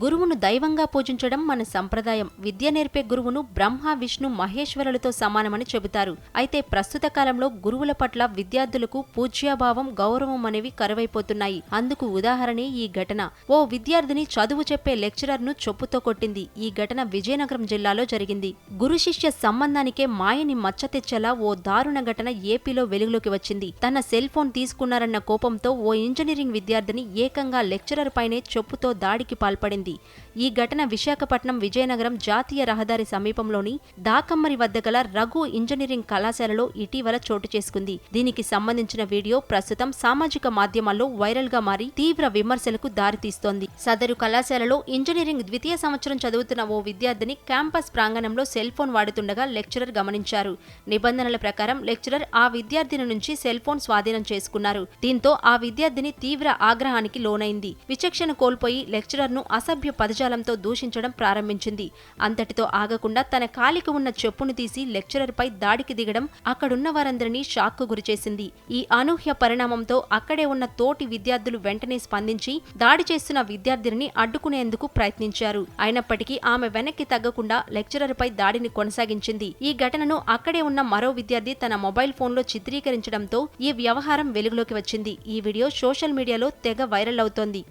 గురువును దైవంగా పూజించడం మన సంప్రదాయం. విద్య నేర్పే గురువును బ్రహ్మ విష్ణు మహేశ్వరులతో సమానమని చెబుతారు. అయితే ప్రస్తుత కాలంలో గురువుల పట్ల విద్యార్థులకు పూజ్యాభావం గౌరవం అనేవి కరువైపోతున్నాయి. అందుకు ఉదాహరణే ఈ ఘటన. ఓ విద్యార్థిని చదువు చెప్పే లెక్చరర్ను చొప్పుతో కొట్టింది. ఈ ఘటన విజయనగరం జిల్లాలో జరిగింది. గురు శిష్య సంబంధానికే మాయని మచ్చ తెచ్చేలా ఓ దారుణ ఘటన ఏపీలో వెలుగులోకి వచ్చింది. తన సెల్ ఫోన్ తీసుకున్నారన్న కోపంతో ఓ ఇంజనీరింగ్ విద్యార్థిని ఏకంగా లెక్చరర్ పైనే చొప్పుతో దాడికి పాల్పడింది. Hindi ఈ ఘటన విశాఖపట్నం విజయనగరం జాతీయ రహదారి సమీపంలోని దాకమ్మరి వద్ద గల రఘు ఇంజనీరింగ్ కళాశాలలో ఇటీవల చోటు చేసుకుంది. దీనికి సంబంధించిన వీడియో ప్రస్తుతం సామాజిక మాధ్యమాల్లో వైరల్గా మారి తీవ్ర విమర్శలకు దారితీస్తోంది. సదరు కళాశాలలో ఇంజనీరింగ్ ద్వితీయ సంవత్సరం చదువుతున్న ఓ విద్యార్థిని క్యాంపస్ ప్రాంగణంలో సెల్ ఫోన్ వాడుతుండగా లెక్చరర్ గమనించారు. నిబంధనల ప్రకారం లెక్చరర్ ఆ విద్యార్థిని నుంచి సెల్ ఫోన్ స్వాధీనం చేసుకున్నారు. దీంతో ఆ విద్యార్థిని తీవ్ర ఆగ్రహానికి లోనైంది. విచక్షణ కోల్పోయి లెక్చరర్ను పదజ పదజాలంతో దూషించడం ప్రారంభించింది. అంతటితో ఆగకుండా తన కాలికి ఉన్న చెప్పును తీసి లెక్చరర్పై దాడికి దిగడం అక్కడున్న వారందరినీ షాక్కు గురిచేసింది. ఈ అనూహ్య పరిణామంతో అక్కడే ఉన్న తోటి విద్యార్థులు వెంటనే స్పందించి దాడి చేస్తున్న విద్యార్థిని అడ్డుకునేందుకు ప్రయత్నించారు. అయినప్పటికీ ఆమె వెనక్కి తగ్గకుండా లెక్చరర్ పై దాడిని కొనసాగించింది. ఈ ఘటనను అక్కడే ఉన్న మరో విద్యార్థి తన మొబైల్ ఫోన్లో చిత్రీకరించడంతో ఈ వ్యవహారం వెలుగులోకి వచ్చింది. ఈ వీడియో సోషల్ మీడియాలో తెగ వైరల్ అవుతోంది.